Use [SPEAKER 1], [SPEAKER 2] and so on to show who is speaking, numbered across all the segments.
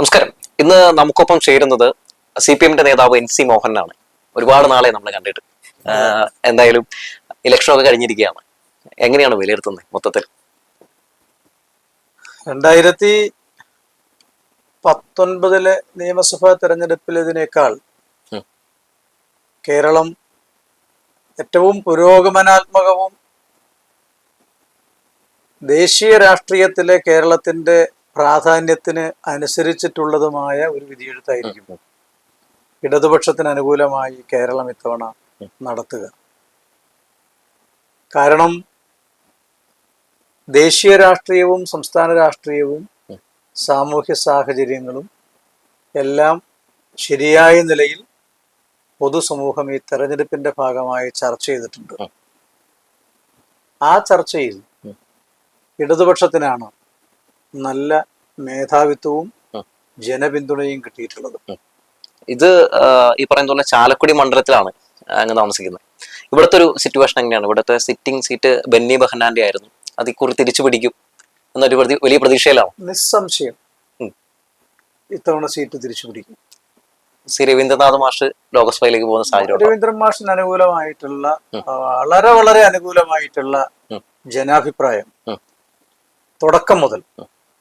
[SPEAKER 1] നമസ്കാരം. ഇന്ന് നമുക്കൊപ്പം ചേരുന്നത് സി പി എമ്മിന്റെ നേതാവ് എൻ സി മോഹനാണ്. ഒരുപാട് നാളെ നമ്മൾ കണ്ടിട്ട്. എന്തായാലും ഇലക്ഷൻ ഒക്കെ കഴിഞ്ഞിരിക്കുകയാണ്. എങ്ങനെയാണ് വിലയിരുത്തുന്നത് മൊത്തത്തിൽ?
[SPEAKER 2] രണ്ടായിരത്തി പത്തൊൻപതിലെ നിയമസഭാ തെരഞ്ഞെടുപ്പിലതിനേക്കാൾ. കേരളം ഏറ്റവും പുരോഗമനാത്മകവും ദേശീയ രാഷ്ട്രീയത്തിലെ കേരളത്തിന്റെ പ്രാധാന്യത്തിന് അനുസരിച്ചിട്ടുള്ളതുമായ ഒരു വിധിയെഴുത്തായിരിക്കും. ഇടതുപക്ഷത്തിന് അനുകൂലമായി കേരളം ഇത്തവണ നടത്തുക. കാരണം ദേശീയ രാഷ്ട്രീയവും സംസ്ഥാന രാഷ്ട്രീയവും സാമൂഹ്യ സാഹചര്യങ്ങളും എല്ലാം ശരിയായ നിലയിൽ പൊതുസമൂഹം ഈ തെരഞ്ഞെടുപ്പിന്റെ ഭാഗമായി ചർച്ച ചെയ്തിട്ടുണ്ട്.
[SPEAKER 1] ആ
[SPEAKER 2] ചർച്ചയിൽ ഇടതുപക്ഷത്തിനാണ് നല്ല മേധാവിത്വവും. ജനപിന്തുണയും കിട്ടിയിട്ടുള്ളത്.
[SPEAKER 1] ഇത് ഈ പറയുന്ന പോലെ ചാലക്കുടി മണ്ഡലത്തിലാണ് അങ്ങ് താമസിക്കുന്നത്. ഇവിടുത്തെ ഒരു സിറ്റുവേഷൻ എങ്ങനെയാണ്? ഇവിടുത്തെ സിറ്റിംഗ് സീറ്റ് ബെന്നി ബെഹനാന്റെ ആയിരുന്നു. അത് ഇക്കുറി തിരിച്ചു പിടിക്കും എന്നൊരു വലിയ പ്രതീക്ഷയിലാണ്.
[SPEAKER 2] നിസ്സംശയം. ഇത്തവണ സീറ്റ് തിരിച്ചു പിടിക്കും.
[SPEAKER 1] സി രവീന്ദ്രനാഥ് മാഷ് ലോകസഭയിലേക്ക് പോകുന്ന സാഹചര്യം.
[SPEAKER 2] രവീന്ദ്രൻ മാഷിന് അനുകൂലമായിട്ടുള്ള വളരെ വളരെ അനുകൂലമായിട്ടുള്ള. ജനാഭിപ്രായം. തുടക്കം മുതൽ.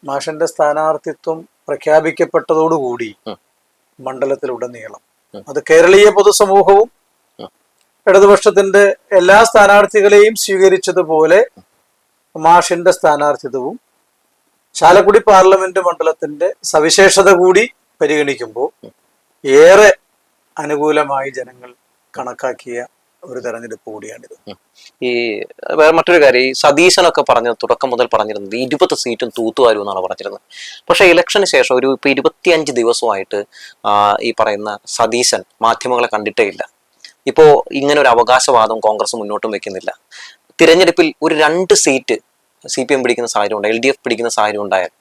[SPEAKER 2] മാഷിന്റെ സ്ഥാനാർത്ഥിത്വം പ്രഖ്യാപിക്കപ്പെട്ടതോടുകൂടി. മണ്ഡലത്തിലുടനീളം. അത് കേരളീയ പൊതുസമൂഹവും. ഇടതുപക്ഷത്തിന്റെ എല്ലാ സ്ഥാനാർത്ഥികളെയും സ്വീകരിച്ചതുപോലെ മാഷിന്റെ സ്ഥാനാർത്ഥിത്വവും ചാലക്കുടി പാർലമെന്റ് മണ്ഡലത്തിന്റെ സവിശേഷത കൂടി പരിഗണിക്കുമ്പോൾ ഏറെ അനുകൂലമായി ജനങ്ങൾ കണക്കാക്കിയ ഒരു തെരഞ്ഞെടുപ്പ് കൂടിയാണിത്.
[SPEAKER 1] ഈ വേറെ മറ്റൊരു കാര്യം ഈ സതീശനൊക്കെ പറഞ്ഞ തുടക്കം മുതൽ പറഞ്ഞിരുന്നത് ഇരുപത് സീറ്റും തൂത്തുവാരും എന്നാണ് പറഞ്ഞിരുന്നത്. പക്ഷേ ഇലക്ഷന് ശേഷം ഒരു ഇപ്പൊ ഇരുപത്തിയഞ്ച് ദിവസമായിട്ട് ഈ പറയുന്ന സതീശൻ മാധ്യമങ്ങളെ കണ്ടിട്ടേ ഇല്ല. ഇപ്പോ ഇങ്ങനെ ഒരു അവകാശവാദം കോൺഗ്രസ് മുന്നോട്ടും വെക്കുന്നില്ല. തിരഞ്ഞെടുപ്പിൽ ഒരു രണ്ട് സീറ്റ് സി പി എം പിടിക്കുന്ന സാഹചര്യം ഉണ്ട് എൽ ഡി എഫ് പിടിക്കുന്ന സാഹചര്യം ഉണ്ടായാൽ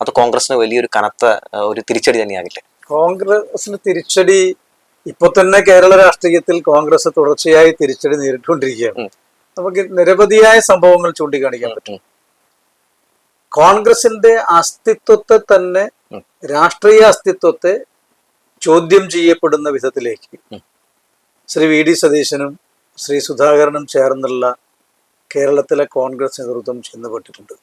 [SPEAKER 1] അത് കോൺഗ്രസിന് വലിയൊരു കനത്ത ഒരു തിരിച്ചടി തന്നെയാകില്ലേ?
[SPEAKER 2] കോൺഗ്രസിന് തിരിച്ചടി ഇപ്പൊ തന്നെ കേരള രാഷ്ട്രീയത്തിൽ കോൺഗ്രസ് തുടർച്ചയായി തിരിച്ചടി നേരിട്ടുകൊണ്ടിരിക്കുകയാണ്. നമുക്ക് നിരവധിയായ സംഭവങ്ങൾ ചൂണ്ടിക്കാണിക്കാൻ പറ്റും. കോൺഗ്രസിന്റെ അസ്തിത്വത്തെ തന്നെ രാഷ്ട്രീയ അസ്തിത്വത്തെ ചോദ്യം ചെയ്യപ്പെടുന്ന വിധത്തിലേക്ക് ശ്രീ വി ഡി സതീശനും ശ്രീ സുധാകരനും ചേർന്നുള്ള കേരളത്തിലെ കോൺഗ്രസ് നേതൃത്വം ചെന്നുപെട്ടിട്ടുണ്ട്.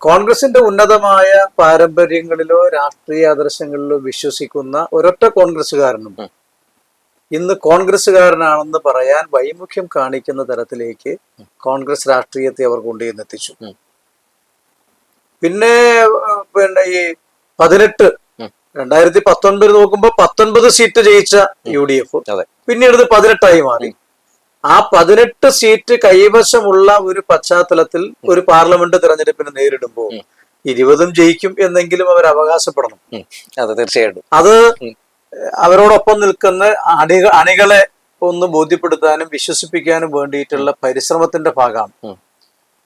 [SPEAKER 2] കോൺഗ്രസിന്റെ ഉന്നതമായ പാരമ്പര്യങ്ങളിലോ രാഷ്ട്രീയ ആദർശങ്ങളിലോ വിശ്വസിക്കുന്ന ഒരൊറ്റ കോൺഗ്രസ്സുകാരനും.
[SPEAKER 1] ഉം.
[SPEAKER 2] ഇന്ന് കോൺഗ്രസ്സുകാരനാണെന്ന് പറയാൻ വൈമുഖ്യം കാണിക്കുന്ന തരത്തിലേക്ക് കോൺഗ്രസ് രാഷ്ട്രീയത്തെ അവർ കൊണ്ടുചെന്നെത്തിച്ചു. പിന്നെ പിന്നെ ഈ പതിനെട്ട്. രണ്ടായിരത്തി പത്തൊൻപത് നോക്കുമ്പോൾ പത്തൊൻപത് സീറ്റ് ജയിച്ച യു ഡി എഫ്. പിന്നീട് പതിനെട്ടായി മാറി. ആ പതിനെട്ട് സീറ്റ് കൈവശമുള്ള ഒരു പശ്ചാത്തലത്തിൽ ഒരു പാർലമെന്റ് തെരഞ്ഞെടുപ്പിന് നേരിടുമ്പോൾ. ഇരുപതും ജയിക്കും എന്നെങ്കിലും അവർ അവകാശപ്പെടണം.
[SPEAKER 1] അത് തീർച്ചയായിട്ടും.
[SPEAKER 2] അത് അവരോടൊപ്പം നിൽക്കുന്ന അണിക അണികളെ ഒന്ന് ബോധ്യപ്പെടുത്താനും വിശ്വസിപ്പിക്കാനും വേണ്ടിയിട്ടുള്ള പരിശ്രമത്തിന്റെ ഭാഗമാണ്.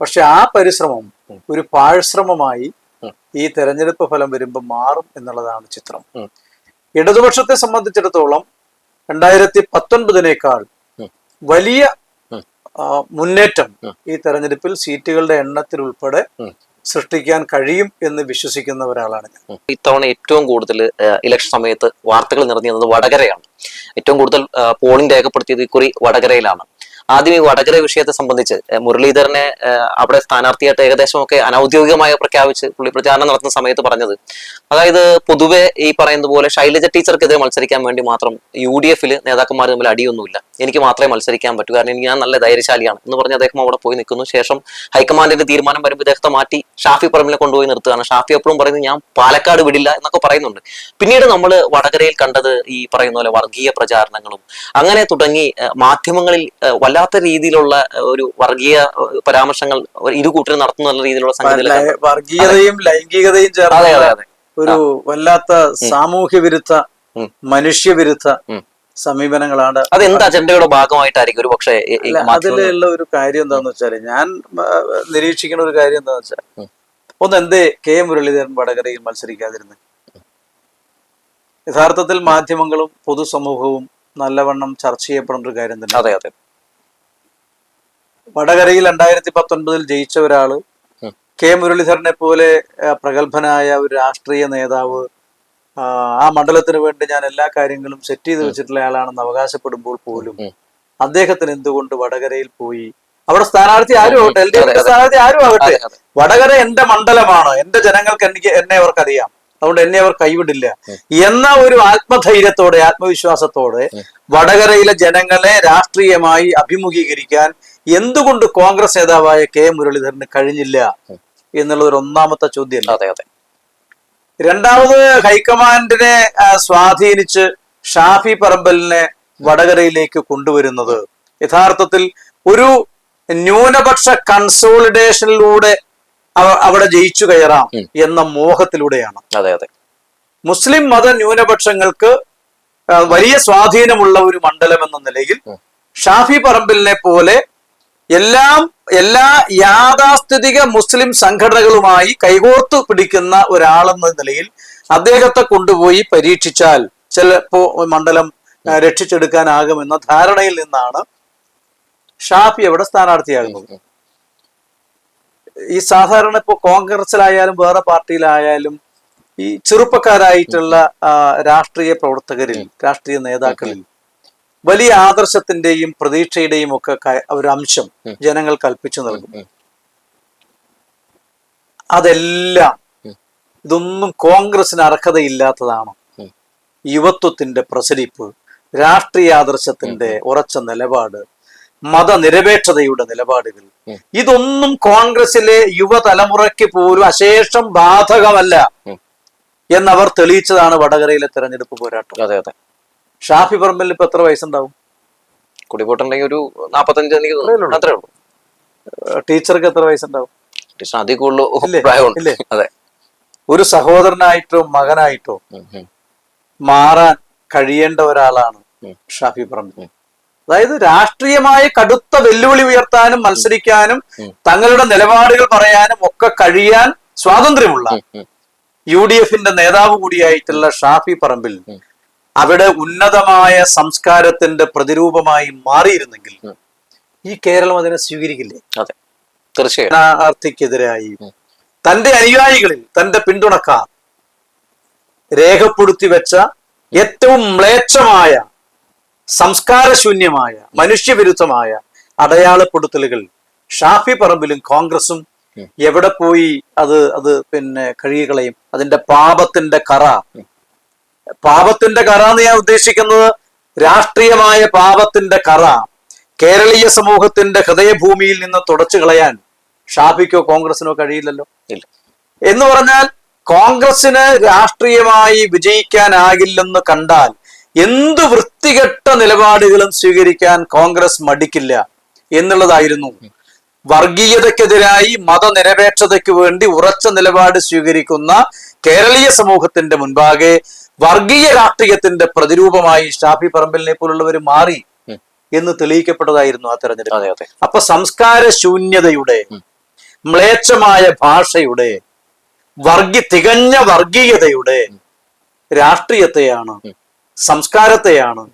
[SPEAKER 2] പക്ഷെ ആ പരിശ്രമം ഒരു പാഴ്ശ്രമമായി ഈ തെരഞ്ഞെടുപ്പ് ഫലം വരുമ്പോൾ മാറും എന്നുള്ളതാണ് ചിത്രം. ഇടതുപക്ഷത്തെ സംബന്ധിച്ചിടത്തോളം രണ്ടായിരത്തി പത്തൊൻപതിനേക്കാൾ. വലിയ മുന്നേറ്റം ഈ തെരഞ്ഞെടുപ്പിൽ സീറ്റുകളുടെ എണ്ണത്തിൽ ഉൾപ്പെടെ സൃഷ്ടിക്കാൻ കഴിയും എന്ന് വിശ്വസിക്കുന്ന ഒരാളാണ് ഞാൻ.
[SPEAKER 1] ഇത്തവണ ഏറ്റവും കൂടുതൽ ഇലക്ഷൻ സമയത്ത് വാർത്തകൾ നിറഞ്ഞു നിന്നത് വടകരയാണ്. ഏറ്റവും കൂടുതൽ പോളിംഗ് രേഖപ്പെടുത്തിയത് ഇക്കുറി വടകരയിലാണ്. ആദ്യം ഈ വടകര വിഷയത്തെ സംബന്ധിച്ച് മുരളീധരനെ അവിടെ സ്ഥാനാർത്ഥിയായിട്ട് ഏകദേശമൊക്കെ അനൌദ്യോഗികമായി പ്രഖ്യാപിച്ച് പുള്ളി പ്രചാരണം നടത്തുന്ന സമയത്ത് പറഞ്ഞത്. അതായത് പൊതുവെ ഈ പറയുന്ന പോലെ ശൈലജ ടീച്ചർക്കെതിരെ മത്സരിക്കാൻ വേണ്ടി മാത്രം യു ഡി എഫിൽ നേതാക്കന്മാർ തമ്മിൽ അടിയൊന്നുമില്ല. എനിക്ക് മാത്രമേ മത്സരിക്കാൻ പറ്റൂ. കാരണം ഞാൻ നല്ല ധൈര്യശാലിയാണ് എന്ന് പറഞ്ഞ് അദ്ദേഹം അവിടെ പോയി നിൽക്കുന്നു. ശേഷം ഹൈക്കമാൻഡിന്റെ തീരുമാനം വരുമ്പോൾ ഇദ്ദേഹത്തെ മാറ്റി ഷാഫി പറമ്പിനെ കൊണ്ടുപോയി നിർത്തുകയാണ്. ഷാഫി എപ്പോഴും പറയുന്നത് ഞാൻ പാലക്കാട് വിടില്ല എന്നൊക്കെ പറയുന്നുണ്ട്. പിന്നീട് നമ്മൾ വടകരയിൽ കണ്ടത് ഈ പറയുന്ന പോലെ വർഗീയ പ്രചാരണങ്ങളും അങ്ങനെ തുടങ്ങി മാധ്യമങ്ങളിൽ ഏഹ്, വല്ലാത്ത രീതിയിലുള്ള ഒരു വർഗീയ പരാമർശങ്ങൾ ഇരു കൂട്ടരും നടത്തുന്ന രീതിയിലുള്ള സംഗതികൾ
[SPEAKER 2] വർഗീയതയും ലൈംഗികതയും ചേർന്ന ഒരു വല്ലാത്ത സാമൂഹ്യ വിരുദ്ധ. മനുഷ്യവിരുദ്ധ സമീപനങ്ങളാണ്
[SPEAKER 1] അത് എന്താ അജണ്ടയുടെ ഭാഗമായിട്ടായിരിക്കും ഒരു പക്ഷേ
[SPEAKER 2] അതിലുള്ള ഒരു കാര്യം എന്താന്ന് വെച്ചാൽ ഞാൻ നിരീക്ഷിക്കുന്ന ഒരു കാര്യം എന്താന്ന് വെച്ചാൽ. ഒന്ന് എന്തേ കെ മുരളീധരൻ വടകരയിൽ മത്സരിക്കാതിരുന്നു? യഥാർത്ഥത്തിൽ മാധ്യമങ്ങളും പൊതുസമൂഹവും നല്ലവണ്ണം ചർച്ച ചെയ്യപ്പെടുന്ന ഒരു കാര്യം തന്നെ
[SPEAKER 1] അതെ അതെ.
[SPEAKER 2] വടകരയിൽ രണ്ടായിരത്തി പത്തൊൻപതിൽ ജയിച്ച
[SPEAKER 1] ഒരാൾ
[SPEAKER 2] കെ മുരളീധരനെ പോലെ പ്രഗത്ഭനായ ഒരു രാഷ്ട്രീയ നേതാവ് ആ, മണ്ഡലത്തിന് വേണ്ടി ഞാൻ എല്ലാ കാര്യങ്ങളും സെറ്റ് ചെയ്ത് വെച്ചിട്ടുള്ള ആളാണെന്ന് അവകാശപ്പെടുമ്പോൾ പോലും. അദ്ദേഹത്തിന് എന്തുകൊണ്ട് വടകരയിൽ പോയി? അവിടെ സ്ഥാനാർത്ഥി ആരും ആവട്ടെ എൽ ഡി എഫിന്റെ സ്ഥാനാർത്ഥി ആരും
[SPEAKER 1] അതെ.
[SPEAKER 2] വടകര എന്റെ മണ്ഡലമാണ്? എന്റെ ജനങ്ങൾക്ക് എനിക്ക് എന്നെ അവർക്കറിയാം. അതുകൊണ്ട് എന്നെ അവർ കൈവിടില്ല. എന്ന ഒരു ആത്മധൈര്യത്തോടെ ആത്മവിശ്വാസത്തോടെ വടകരയിലെ ജനങ്ങളെ രാഷ്ട്രീയമായി അഭിമുഖീകരിക്കാൻ എന്തുകൊണ്ട് കോൺഗ്രസ് നേതാവായ കെ മുരളീധരന് കഴിഞ്ഞില്ല എന്നുള്ള ഒരു ഒന്നാമത്തെ ചോദ്യമല്ല?
[SPEAKER 1] അതെ അതെ.
[SPEAKER 2] രണ്ടാമത് ഹൈക്കമാൻഡിനെ സ്വാധീനിച്ച് ഷാഫി പറമ്പലിനെ വടകരയിലേക്ക് കൊണ്ടുവരുന്നത്. യഥാർത്ഥത്തിൽ ഒരു ന്യൂനപക്ഷ കൺസോളിഡേഷനിലൂടെ അവ- അവിടെ ജയിച്ചു കയറാം എന്ന മോഹത്തിലൂടെയാണ്.
[SPEAKER 1] അതെ അതെ.
[SPEAKER 2] മുസ്ലിം മത ന്യൂനപക്ഷങ്ങൾക്ക് വലിയ സ്വാധീനമുള്ള ഒരു മണ്ഡലം എന്ന നിലയിൽ ഷാഫി പറമ്പിലിനെ പോലെ എല്ലാം എല്ലാ യാഥാസ്ഥിതിക മുസ്ലിം സംഘടനകളുമായി കൈകോർത്തു പിടിക്കുന്ന ഒരാളെന്ന നിലയിൽ അദ്ദേഹത്തെ കൊണ്ടുപോയി പരീക്ഷിച്ചാൽ ചിലപ്പോ മണ്ഡലം രക്ഷിച്ചെടുക്കാനാകുമെന്ന ധാരണയിൽ നിന്നാണ് ഷാഫി അവിടെ സ്ഥാനാർത്ഥിയാകുന്നത്? ഈ സാധാരണ ഇപ്പോ കോൺഗ്രസിലായാലും വേറെ പാർട്ടിയിലായാലും ഈ ചെറുപ്പക്കാരായിട്ടുള്ള രാഷ്ട്രീയ പ്രവർത്തകരിൽ രാഷ്ട്രീയ നേതാക്കളിൽ വലിയ ആദർശത്തിന്റെയും പ്രതീക്ഷയുടെയും ഒക്കെ ഒരു അംശം ജനങ്ങൾ കൽപ്പിച്ചു നൽകും. അതെല്ലാം ഇതൊന്നും കോൺഗ്രസിന് അർഹതയില്ലാത്തതാണ്. യുവത്വത്തിന്റെ പ്രസരിപ്പ് രാഷ്ട്രീയ ആദർശത്തിന്റെ ഉറച്ച നിലപാട് മതനിരപേക്ഷതയുടെ നിലപാടുകൾ. ഇതൊന്നും കോൺഗ്രസിലെ യുവതലമുറയ്ക്ക് പോലും അശേഷം ബാധകമല്ല. എന്നവർ തെളിയിച്ചതാണ് വടകരയിലെ തെരഞ്ഞെടുപ്പ് പോരാട്ടം.
[SPEAKER 1] അതെ അതെ.
[SPEAKER 2] ഷാഫി പറമ്പിൽ ഇപ്പൊ എത്ര വയസ്സുണ്ടാവും?
[SPEAKER 1] കുടിപോട്ടുണ്ടെങ്കിൽ ഒരു നാപ്പത്തഞ്ച് എനിക്ക്. അത്രേ ഉള്ളൂ.
[SPEAKER 2] ടീച്ചർക്ക് എത്ര വയസ്സുണ്ടാവും?
[SPEAKER 1] ടീച്ചർ അതി കൂടുതൽ അതെ.
[SPEAKER 2] ഒരു സഹോദരനായിട്ടോ മകനായിട്ടോ. മാറാൻ കഴിയേണ്ട ഒരാളാണ് ഷാഫി പറമ്പിൽ. അതായത് രാഷ്ട്രീയമായ കടുത്ത വെല്ലുവിളി ഉയർത്താനും മത്സരിക്കാനും തങ്ങളുടെ നിലപാടുകൾ പറയാനും ഒക്കെ കഴിയാൻ സ്വാതന്ത്ര്യമുള്ള. യു ഡി എഫിന്റെ നേതാവ് കൂടിയായിട്ടുള്ള ഷാഫി പറമ്പിൽ. അവിടെ ഉന്നതമായ സംസ്കാരത്തിന്റെ പ്രതിരൂപമായി മാറിയിരുന്നെങ്കിൽ ഈ കേരളം അതിനെ സ്വീകരിക്കില്ലേ?
[SPEAKER 1] അതെ. തീർച്ചയായും.
[SPEAKER 2] സ്ഥാനാർത്ഥിക്കെതിരായി. തന്റെ അനുയായികളിൽ തന്റെ പിന്തുണക്കാർ രേഖപ്പെടുത്തി വെച്ച ഏറ്റവും മ്ലേച്ഛമായ സംസ്കാരശൂന്യമായ മനുഷ്യവിരുദ്ധമായ അടയാളപ്പെടുത്തലുകൾ ഷാഫി പറമ്പിലും കോൺഗ്രസും എവിടെ പോയി അത് അത് പിന്നെ കഴുകികളയും അതിന്റെ പാപത്തിന്റെ കറ പാപത്തിന്റെ കറ എന്ന് ഞാൻ ഉദ്ദേശിക്കുന്നത് രാഷ്ട്രീയമായ പാപത്തിന്റെ കറ. കേരളീയ സമൂഹത്തിന്റെ ഹൃദയഭൂമിയിൽ നിന്ന് തുടച്ചു കളയാൻ ഷാഫിക്കോ കോൺഗ്രസിനോ കഴിയില്ലല്ലോ. എന്ന് പറഞ്ഞാൽ കോൺഗ്രസിന് രാഷ്ട്രീയമായി വിജയിക്കാനാകില്ലെന്ന് കണ്ടാൽ എന്ത് വൃത്തികെട്ട നിലപാടുകളും സ്വീകരിക്കാൻ കോൺഗ്രസ് മടിക്കില്ല എന്നുള്ളതായിരുന്നു വർഗീയതയ്ക്കെതിരായി മതനിരപേക്ഷതയ്ക്ക് വേണ്ടി ഉറച്ച നിലപാട് സ്വീകരിക്കുന്ന കേരളീയ സമൂഹത്തിന്റെ മുൻപാകെ വർഗീയ രാഷ്ട്രീയത്തിന്റെ പ്രതിരൂപമായി ഷാഫി പറമ്പലിനെ പോലുള്ളവർ മാറി. എന്ന് തെളിയിക്കപ്പെട്ടതായിരുന്നു ആ തെരഞ്ഞെടുപ്പ് അപ്പൊ സംസ്കാര ശൂന്യതയുടെ. മ്ലേച്ഛമായ ഭാഷയുടെ വർഗി തികഞ്ഞ വർഗീയതയുടെ രാഷ്ട്രീയത്തെയാണ് സംസ്കാരത്തെയാണ്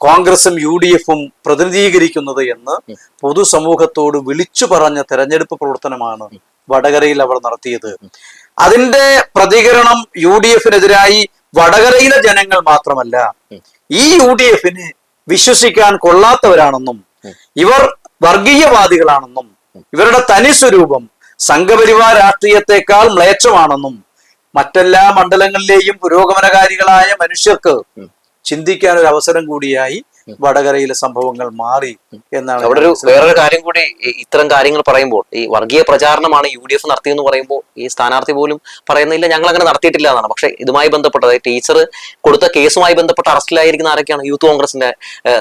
[SPEAKER 2] കോൺഗ്രസും യു ഡി എഫും പ്രതിനിധീകരിക്കുന്നത് എന്ന് പൊതുസമൂഹത്തോട് വിളിച്ചു പറഞ്ഞ തെരഞ്ഞെടുപ്പ് പ്രവർത്തനമാണ് വടകരയിൽ അവർ നടത്തിയത്. അതിന്റെ പ്രതികരണം യു ഡി എഫിനെതിരായി വടകരയിലെ ജനങ്ങൾ മാത്രമല്ല ഈ യു ഡി എഫിന് വിശ്വസിക്കാൻ കൊള്ളാത്തവരാണെന്നും ഇവർ വർഗീയവാദികളാണെന്നും ഇവരുടെ തനി സ്വരൂപം സംഘപരിവാർ രാഷ്ട്രീയത്തെക്കാൾ മ്ലേച്ഛമാണെന്നും മറ്റെല്ലാ മണ്ഡലങ്ങളിലെയും പുരോഗമനകാരികളായ മനുഷ്യർക്ക്. ചിന്തിക്കാൻ ഒരു അവസരം കൂടിയായി വടകരയിലെ സംഭവങ്ങൾ മാറി എന്നാണ്
[SPEAKER 1] അവിടെ ഒരു വേറൊരു കാര്യം കൂടി ഇത്തരം കാര്യങ്ങൾ പറയുമ്പോൾ ഈ വർഗീയ പ്രചാരണമാണ് യു ഡി എഫ് നടത്തിയെന്ന് പറയുമ്പോൾ ഈ സ്ഥാനാർത്ഥി പോലും പറയുന്നില്ല ഞങ്ങൾ അങ്ങനെ നടത്തിയിട്ടില്ല എന്നാണ്. പക്ഷേ ഇതുമായി ബന്ധപ്പെട്ട ടീച്ചർ കൊടുത്ത കേസുമായി ബന്ധപ്പെട്ട അറസ്റ്റിലായിരിക്കുന്ന ആരൊക്കെയാണ്? യൂത്ത് കോൺഗ്രസിന്റെ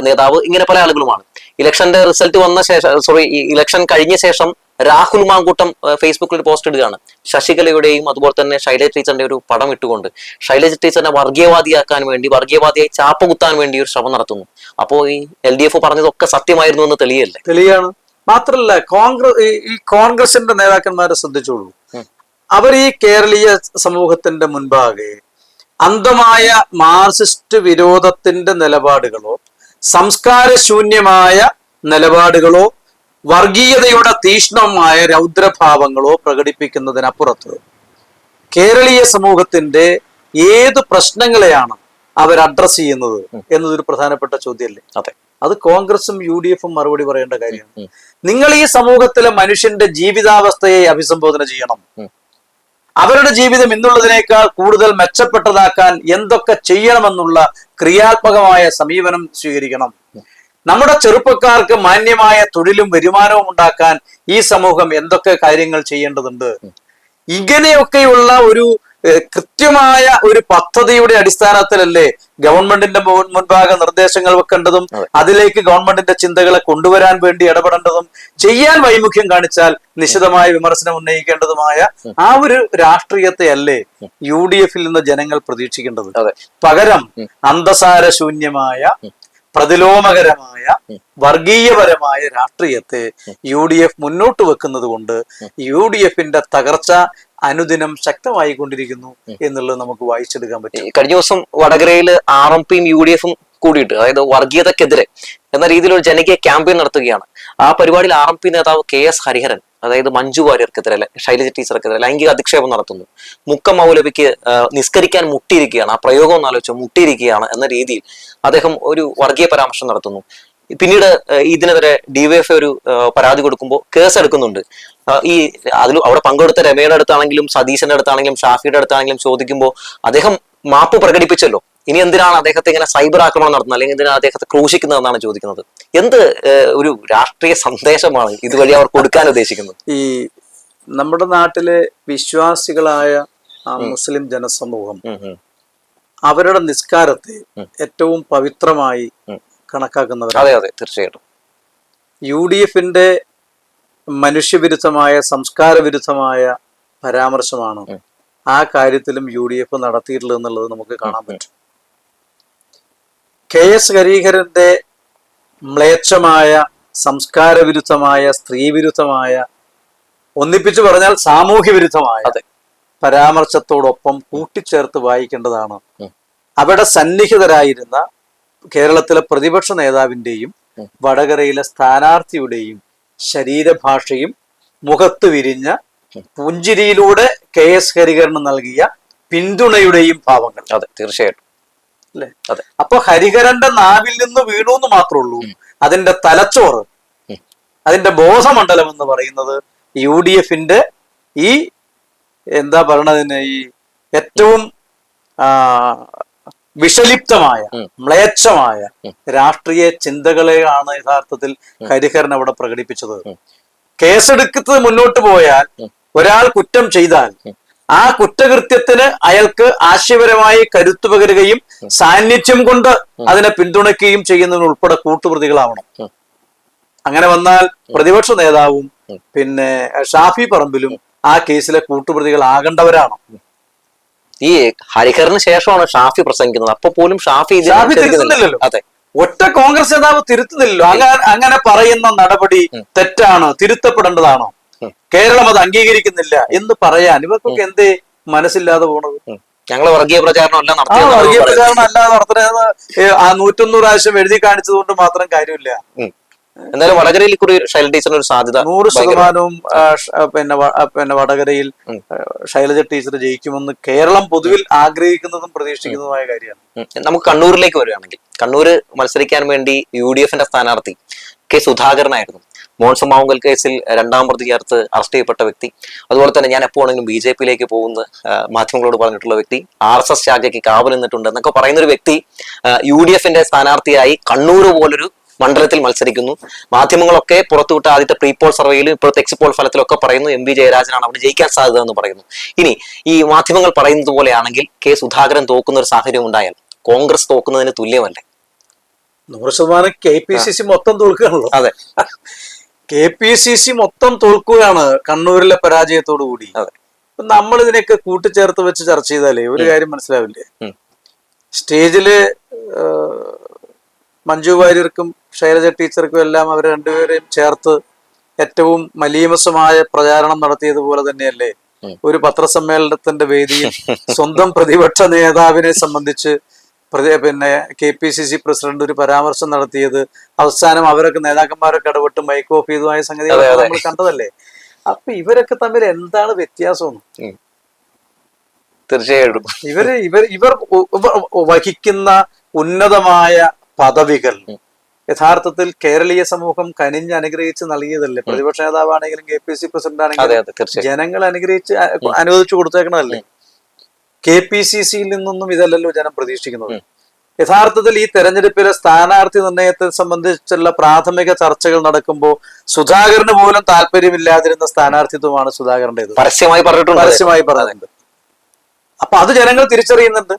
[SPEAKER 1] നേതാവ് ഇങ്ങനെ പല ആളുകളുമാണ്. ഇലക്ഷന്റെ റിസൾട്ട് വന്ന ശേഷം സോറി ഇലക്ഷൻ കഴിഞ്ഞ ശേഷം രാഹുൽ മാങ്കൂട്ടം ഫേസ്ബുക്കിൽ ഒരു പോസ്റ്റ് ഇടുകയാണ്. ശശികലയുടെയും അതുപോലെ തന്നെ ശൈലജ ടീച്ചറിന്റെ ഒരു പടം ഇട്ടുകൊണ്ട് ശൈലജ ടീച്ചറിനെ വർഗീയവാദിയാക്കാൻ വേണ്ടി വർഗീയവാദിയായി ചാപ്പ കുത്താൻ വേണ്ടി ഒരു ശ്രമം നടത്തുന്നു. അപ്പോൾ ഈ എൽ ഡി എഫ് പറഞ്ഞതൊക്കെ സത്യമായിരുന്നു എന്ന് തെളിയല്ലേ?
[SPEAKER 2] തെളിയാണ്. മാത്രല്ല കോൺഗ്രസ് ഈ കോൺഗ്രസിന്റെ നേതാക്കന്മാരെ ശ്രദ്ധിച്ചോളൂ. അവർ ഈ കേരളീയ സമൂഹത്തിന്റെ മുൻപാകെ അന്ധമായ മാർസിസ്റ്റ് വിരോധത്തിന്റെ നിലപാടുകളോ സംസ്കാരശൂന്യമായ നിലപാടുകളോ വർഗീയതയുടെ തീഷ്ണമായ രൗദ്രഭാവങ്ങളോ പ്രകടിപ്പിക്കുന്നതിനപ്പുറത്ത് കേരളീയ സമൂഹത്തിന്റെ ഏത് പ്രശ്നങ്ങളെയാണ് അവർ അഡ്രസ് ചെയ്യുന്നത് എന്നതൊരു പ്രധാനപ്പെട്ട ചോദ്യമല്ലേ?
[SPEAKER 1] അതെ.
[SPEAKER 2] അത് കോൺഗ്രസും യു ഡി എഫും മറുപടി പറയേണ്ട കാര്യമാണ്. നിങ്ങൾ ഈ സമൂഹത്തിലെ മനുഷ്യന്റെ ജീവിതാവസ്ഥയെ അഭിസംബോധന ചെയ്യണം. അവരുടെ ജീവിതം ഇന്നുള്ളതിനേക്കാൾ കൂടുതൽ മെച്ചപ്പെട്ടതാക്കാൻ എന്തൊക്കെ ചെയ്യണമെന്നുള്ള ക്രിയാത്മകമായ സമീപനം സ്വീകരിക്കണം. നമ്മുടെ ചെറുപ്പക്കാർക്ക് മാന്യമായ തൊഴിലും വരുമാനവും ഉണ്ടാക്കാൻ ഈ സമൂഹം എന്തൊക്കെ കാര്യങ്ങൾ ചെയ്യേണ്ടതുണ്ട്? ഇങ്ങനെയൊക്കെയുള്ള ഒരു കൃത്യമായ ഒരു പദ്ധതിയുടെ അടിസ്ഥാനത്തിലല്ലേ ഗവൺമെന്റിന്റെ മുൻ- മുൻപാകെ നിർദ്ദേശങ്ങൾ വെക്കേണ്ടതും അതിലേക്ക് ഗവൺമെന്റിന്റെ ചിന്തകളെ കൊണ്ടുവരാൻ വേണ്ടി ഇടപെടേണ്ടതും ചെയ്യാൻ വൈമുഖ്യം കാണിച്ചാൽ നിശിതമായ വിമർശനം ഉന്നയിക്കേണ്ടതുമായ ആ ഒരു രാഷ്ട്രീയത്തെ അല്ലേ യു ഡി എഫിൽ നിന്ന് ജനങ്ങൾ പ്രതീക്ഷിക്കേണ്ടത്? പകരം അന്തസാര അന്തസാരശൂന്യമായ പ്രതിലോമകരമായ വർഗീയപരമായ രാഷ്ട്രീയത്തെ യു ഡി എഫ് മുന്നോട്ട് വെക്കുന്നത് കൊണ്ട് യു ഡി എഫിന്റെ തകർച്ച അനുദിനം ശക്തമായി കൊണ്ടിരിക്കുന്നു എന്നുള്ളത് നമുക്ക് വായിച്ചെടുക്കാൻ പറ്റും.
[SPEAKER 1] കഴിഞ്ഞ ദിവസം വടകരയിൽ ആർ എം പിയും യു ഡി എഫും കൂടിയിട്ട് അതായത് വർഗീയതക്കെതിരെ എന്ന രീതിയിൽ ഒരു ജനകീയ ക്യാമ്പയിൻ നടത്തുകയാണ്. ആ പരിപാടിയിൽ ആർ എം പി നേതാവ് കെ എസ് ഹരിഹരൻ അതായത് മഞ്ജു വാര്യർക്കെതിരെ അല്ലെ, ശൈലജ ടീച്ചർക്കെതിരെ ലൈംഗിക അധിക്ഷേപം നടത്തുന്നു. മുക്ക മൗലവിക്ക് നിസ്കരിക്കാൻ മുട്ടിയിരിക്കുകയാണ് ആ പ്രയോഗം ഒന്ന് മുട്ടിയിരിക്കുകയാണ് എന്ന രീതിയിൽ അദ്ദേഹം ഒരു വർഗീയ പരാമർശം നടത്തുന്നു. പിന്നീട് ഇതിനെതിരെ ഡിവൈഎഫ് ഒരു പരാതി കൊടുക്കുമ്പോൾ കേസ് എടുക്കുന്നുണ്ട്. ഈ അതിൽ അവിടെ പങ്കെടുത്ത രമയുടെ അടുത്താണെങ്കിലും സതീശന്റെ അടുത്താണെങ്കിലും ഷാഫിയുടെ അടുത്താണെങ്കിലും ചോദിക്കുമ്പോൾ അദ്ദേഹം മാപ്പ് പ്രകടിപ്പിച്ചല്ലോ. ഇനി എന്തിനാണ് അദ്ദേഹത്തെ ഇങ്ങനെ സൈബർ ആക്രമണം നടത്തുന്നത്? അല്ലെങ്കിൽ എന്തിനാണ് അദ്ദേഹത്തെ ക്രൂശിക്കുന്നതെന്നാണ് ചോദിക്കുന്നത്. എന്ത് ഒരു രാഷ്ട്രീയ സന്ദേശമാണ് ഇതുവഴി അവർ കൊടുക്കാൻ ഉദ്ദേശിക്കുന്നത്?
[SPEAKER 2] ഈ നമ്മുടെ നാട്ടിലെ വിശ്വാസികളായ മുസ്ലിം ജനസമൂഹം അവരുടെ നിസ്കാരത്തെ ഏറ്റവും പവിത്രമായി കണക്കാക്കുന്നവർ
[SPEAKER 1] അതെ അതെ തീർച്ചയായിട്ടും.
[SPEAKER 2] യു ഡി എഫിന്റെ മനുഷ്യവിരുദ്ധമായ സംസ്കാര വിരുദ്ധമായ പരാമർശമാണ് ആ കാര്യത്തിലും യു ഡി എഫ് നടത്തിയിട്ടുള്ളത് എന്നുള്ളത് നമുക്ക് കാണാൻ പറ്റും. കെ എസ് ഹരീഹരന്റെ മ്ലേച്ഛമായ സംസ്കാര വിരുദ്ധമായ സ്ത്രീ ഒന്നിപ്പിച്ചു പറഞ്ഞാൽ സാമൂഹ്യ വിരുദ്ധമായ പരാമർശത്തോടൊപ്പം കൂട്ടിച്ചേർത്ത് വായിക്കേണ്ടതാണ്. അവിടെ സന്നിഹിതരായിരുന്ന കേരളത്തിലെ പ്രതിപക്ഷ നേതാവിന്റെയും വടകരയിലെ സ്ഥാനാർത്ഥിയുടെയും ശരീരഭാഷയും മുഖത്ത് വിരിഞ്ഞ പുഞ്ചിരിയിലൂടെ കെ എസ് ഹരികരന് നൽകിയ പിന്തുണയുടെയും ഭാവങ്ങൾ.
[SPEAKER 1] അതെ തീർച്ചയായിട്ടും.
[SPEAKER 2] അല്ലെ?
[SPEAKER 1] അതെ.
[SPEAKER 2] അപ്പൊ ഹരിഹരന്റെ നാവിൽ നിന്ന് വീണു എന്ന് മാത്രമേ ഉള്ളൂ. അതിന്റെ തലച്ചോറ് അതിന്റെ ബോധമണ്ഡലം എന്ന് പറയുന്നത് യു ഡി എഫിന്റെ ഈ എന്താ പറയണതിന് ഈ ഏറ്റവും വിഷലിപ്തമായ മ്ലേച്ഛമായ. രാഷ്ട്രീയ ചിന്തകളെയാണ് യഥാർത്ഥത്തിൽ ഹരിഹരൻ അവിടെ പ്രകടിപ്പിച്ചത്.
[SPEAKER 1] കേസെടുക്കുന്നത്
[SPEAKER 2] കേസെടുക്കത്ത് മുന്നോട്ട് പോയാൽ ഒരാൾ കുറ്റം ചെയ്താൽ ആ കുറ്റകൃത്യത്തിന് അയാൾക്ക് ആശയപരമായി കരുത്തു പകരുകയും സാന്നിധ്യം കൊണ്ട് അതിനെ പിന്തുണയ്ക്കുകയും ചെയ്യുന്നതിന് ഉൾപ്പെടെ കൂട്ടുപ്രതികളാവണം. അങ്ങനെ വന്നാൽ പ്രതിപക്ഷ നേതാവും പിന്നെ ഷാഫി പറമ്പിലും ആ കേസിലെ കൂട്ടുപ്രതികൾ കൂട്ടുപ്രതികളാകേണ്ടവരാണ്
[SPEAKER 1] ഈ ഹരിഹറിന് ശേഷമാണ് ഷാഫി പ്രസംഗിക്കുന്നത്. അപ്പൊ പോലും ഷാഫി.
[SPEAKER 2] തിരുത്തുന്നില്ലല്ലോ.
[SPEAKER 1] അതെ.
[SPEAKER 2] ഒറ്റ കോൺഗ്രസ് നേതാവ് തിരുത്തുന്നില്ലല്ലോ. അങ്ങനെ അങ്ങനെ പറയുന്ന നടപടി. തെറ്റാണ് തിരുത്തപ്പെടേണ്ടതാണോ? കേരളം അത് അംഗീകരിക്കുന്നില്ല എന്ന് പറയാൻ ഇവർക്കൊക്കെ എന്തേ മനസ്സില്ലാതെ പോണത്?
[SPEAKER 1] ഞങ്ങൾ വർഗീയ പ്രചാരണം അല്ല
[SPEAKER 2] വർഗീയ. പ്രചാരണം അല്ലാതെ നടത്തുന്നത്. ആ നൂറ്റൊന്ന് പ്രാവശ്യം എഴുതി കാണിച്ചത് കൊണ്ട് മാത്രം കാര്യമില്ല.
[SPEAKER 1] എന്തായാലും വടകരയിൽ കുറി ശൈല ടീച്ചറിന് ഒരു സാധ്യത
[SPEAKER 2] നൂറ് ശതമാനവും പിന്നെ പിന്നെ വടകരയിൽ ശൈലജ ടീച്ചർ ജയിക്കുമെന്ന് കേരളം പൊതുവിൽ ആഗ്രഹിക്കുന്നതും പ്രതീക്ഷിക്കുന്നതുമായ കാര്യമാണ്.
[SPEAKER 1] നമുക്ക് കണ്ണൂരിലേക്ക് വരികയാണെങ്കിൽ കണ്ണൂർ മത്സരിക്കാൻ വേണ്ടി യു ഡി എഫിന്റെ സ്ഥാനാർത്ഥി കെ സുധാകരനായിരുന്നു മോൺസൺ മാവുങ്കൽ കേസിൽ രണ്ടാം പ്രതി ചേർത്ത് അറസ്റ്റ് ചെയ്യപ്പെട്ട വ്യക്തി. അതുപോലെ തന്നെ ഞാൻ എപ്പോഴെങ്കിലും ബി ജെ പിയിലേക്ക് പോകുന്ന മാധ്യമങ്ങളോട് പറഞ്ഞിട്ടുള്ള വ്യക്തി ആർ എസ് എസ് ശാഖയ്ക്ക് കാവൽ നിന്നിട്ടുണ്ട് എന്നൊക്കെ പറയുന്ന ഒരു വ്യക്തി യു ഡി എഫിന്റെ സ്ഥാനാർത്ഥിയായി കണ്ണൂർ പോലൊരു മണ്ഡലത്തിൽ മത്സരിക്കുന്നു. മാധ്യമങ്ങളൊക്കെ പുറത്തുവിട്ട ആദ്യത്തെ പ്രീ പോൾ സർവേയിലും ഇപ്പോഴത്തെ എക്സിറ്റ് പോൾ ഫലത്തിലൊക്കെ പറയുന്നു എം വി ജയരാജനാണ് അവിടെ ജയിക്കാൻ സാധ്യത എന്ന് പറയുന്നു. ഇനി ഈ മാധ്യമങ്ങൾ പറയുന്നത് പോലെയാണെങ്കിൽ കെ സുധാകരൻ തോക്കുന്ന ഒരു സാഹചര്യം ഉണ്ടായാൽ കോൺഗ്രസ് തോക്കുന്നതിന് തുല്യമല്ലേ?
[SPEAKER 2] നൂറ് ശതമാനം കെ പി സി സി മൊത്തം തോൽക്കുകയാണല്ലോ.
[SPEAKER 1] അതെ.
[SPEAKER 2] കെ പി സി സി മൊത്തം തോൽക്കുകയാണ് കണ്ണൂരിലെ പരാജയത്തോടു കൂടി
[SPEAKER 1] അതെ.
[SPEAKER 2] നമ്മൾ ഇതിനെയൊക്കെ കൂട്ടിച്ചേർത്ത് വെച്ച് ചർച്ച ചെയ്താലേ ഒരു കാര്യം മനസ്സിലാവില്ലേ. സ്റ്റേജിൽ മഞ്ജു വാര്യർക്കും ശൈലജ ടീച്ചർക്കും എല്ലാം അവർ രണ്ടുപേരെയും ചേർത്ത് ഏറ്റവും മലീമസമായ പ്രചാരണം നടത്തിയതുപോലെ തന്നെയല്ലേ. ഒരു പത്രസമ്മേളനത്തിന്റെ വേദിയിൽ സ്വന്തം പ്രതിപക്ഷ നേതാവിനെ സംബന്ധിച്ച് പിന്നെ K P C C president ഒരു പരാമർശം നടത്തിയത് അവസാനം അവരൊക്കെ നേതാക്കന്മാരൊക്കെ ഇടപെട്ട് മൈക്ക് ഓഫ് ചെയ്തതുമായ സംഗതി. നമ്മൾ കണ്ടതല്ലേ? അപ്പൊ ഇവരൊക്കെ തമ്മിൽ എന്താണ് വ്യത്യാസം?
[SPEAKER 1] തീർച്ചയായിട്ടും.
[SPEAKER 2] ഇവർ ഇവർ ഇവർ വഹിക്കുന്ന ഉന്നതമായ പദവികൾ യഥാർത്ഥത്തിൽ കേരളീയ സമൂഹം കനിഞ്ഞ് അനുഗ്രഹിച്ച് നൽകിയതല്ലേ? പ്രതിപക്ഷ നേതാവാണെങ്കിലും കെ പി സി പ്രസിഡന്റ് ആണെങ്കിലും ജനങ്ങൾ അനുഗ്രഹിച്ച് അനുവദിച്ചു കൊടുത്തേക്കണതല്ലേ? കെ പി സി സിയിൽ നിന്നൊന്നും ഇതല്ലല്ലോ ജനം പ്രതീക്ഷിക്കുന്നത്. യഥാർത്ഥത്തിൽ ഈ തെരഞ്ഞെടുപ്പിലെ സ്ഥാനാർത്ഥി നിർണയത്തെ സംബന്ധിച്ചുള്ള പ്രാഥമിക ചർച്ചകൾ നടക്കുമ്പോൾ സുധാകരന് പോലും താല്പര്യമില്ലാതിരുന്ന സ്ഥാനാർത്ഥിത്വമാണ് സുധാകരന്റേത്
[SPEAKER 1] പരസ്യമായി പറഞ്ഞിട്ടുണ്ട്.
[SPEAKER 2] പരസ്യമായി പറഞ്ഞിട്ടുണ്ട്. അപ്പൊ അത് ജനങ്ങൾ തിരിച്ചറിയുന്നുണ്ട്.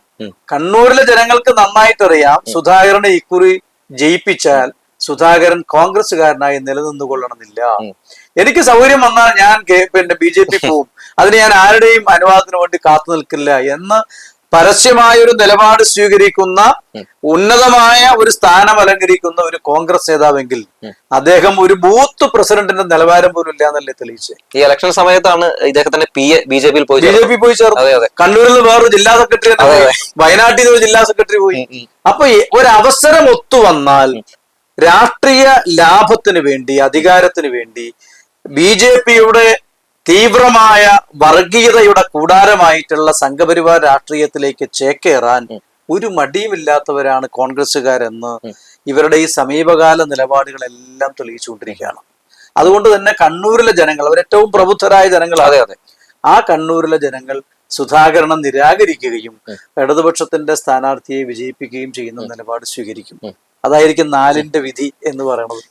[SPEAKER 2] കണ്ണൂരിലെ ജനങ്ങൾക്ക് നന്നായിട്ടറിയാം സുധാകരനെ ഇക്കുറി ജയിപ്പിച്ചാൽ സുധാകരൻ കോൺഗ്രസ്സുകാരനായി
[SPEAKER 1] നിലനിന്നുകൊള്ളണമെന്നില്ല.
[SPEAKER 2] എനിക്ക് സൗകര്യം വന്നാൽ ഞാൻ പിന്നെ ബി ജെ പി പോവും. അതിന് ഞാൻ ആരുടെയും അനുവാദത്തിന് വേണ്ടി കാത്തു നിൽക്കില്ല എന്ന് പരസ്യമായ ഒരു നിലപാട് സ്വീകരിക്കുന്ന ഉന്നതമായ ഒരു സ്ഥാനം അലങ്കരിക്കുന്ന ഒരു കോൺഗ്രസ് നേതാവെങ്കിൽ അദ്ദേഹം ഒരു ബൂത്ത് പ്രസിഡന്റിന്റെ നിലവാരം പോലും ഇല്ല എന്നല്ലേ തെളിയിച്ചത്
[SPEAKER 1] ഈ ഇലക്ഷൻ സമയത്താണ് ഇദ്ദേഹത്തിന്റെ പി എ ബി ജെ പിയിൽ പോയി
[SPEAKER 2] ബി ജെ പി പോയി ചേർന്നു. കണ്ണൂരിൽ നിന്ന് വേറൊരു ജില്ലാ സെക്രട്ടറി വയനാട്ടിൽ നിന്ന് ഒരു ജില്ലാ സെക്രട്ടറി പോയി. അപ്പൊ ഒരവസരം ഒരു അവസരം ഒത്തു വന്നാൽ രാഷ്ട്രീയ ലാഭത്തിന് വേണ്ടി അധികാരത്തിന് വേണ്ടി ബി ജെ പിയുടെ തീവ്രമായ വർഗീയതയുടെ കൂടാരമായിട്ടുള്ള സംഘപരിവാർ രാഷ്ട്രീയത്തിലേക്ക് ചേക്കേറാൻ ഒരു മടിയുമില്ലാത്തവരാണ് കോൺഗ്രസ്സുകാരെന്ന് ഇവരുടെ ഈ സമീപകാല നിലപാടുകളെല്ലാം തെളിയിച്ചുകൊണ്ടിരിക്കുകയാണ്. അതുകൊണ്ട് തന്നെ കണ്ണൂരിലെ ജനങ്ങൾ അവരേറ്റവും പ്രബുദ്ധരായ ജനങ്ങൾ
[SPEAKER 1] അതെ അതെ.
[SPEAKER 2] ആ കണ്ണൂരിലെ ജനങ്ങൾ സുധാകരണം നിരാകരിക്കുകയും ഇടതുപക്ഷത്തിന്റെ സ്ഥാനാർത്ഥിയെ വിജയിപ്പിക്കുകയും ചെയ്യുന്ന നിലപാട് സ്വീകരിക്കും. അതായിരിക്കും നാലിന്റെ വിധി എന്ന് പറയുന്നത്.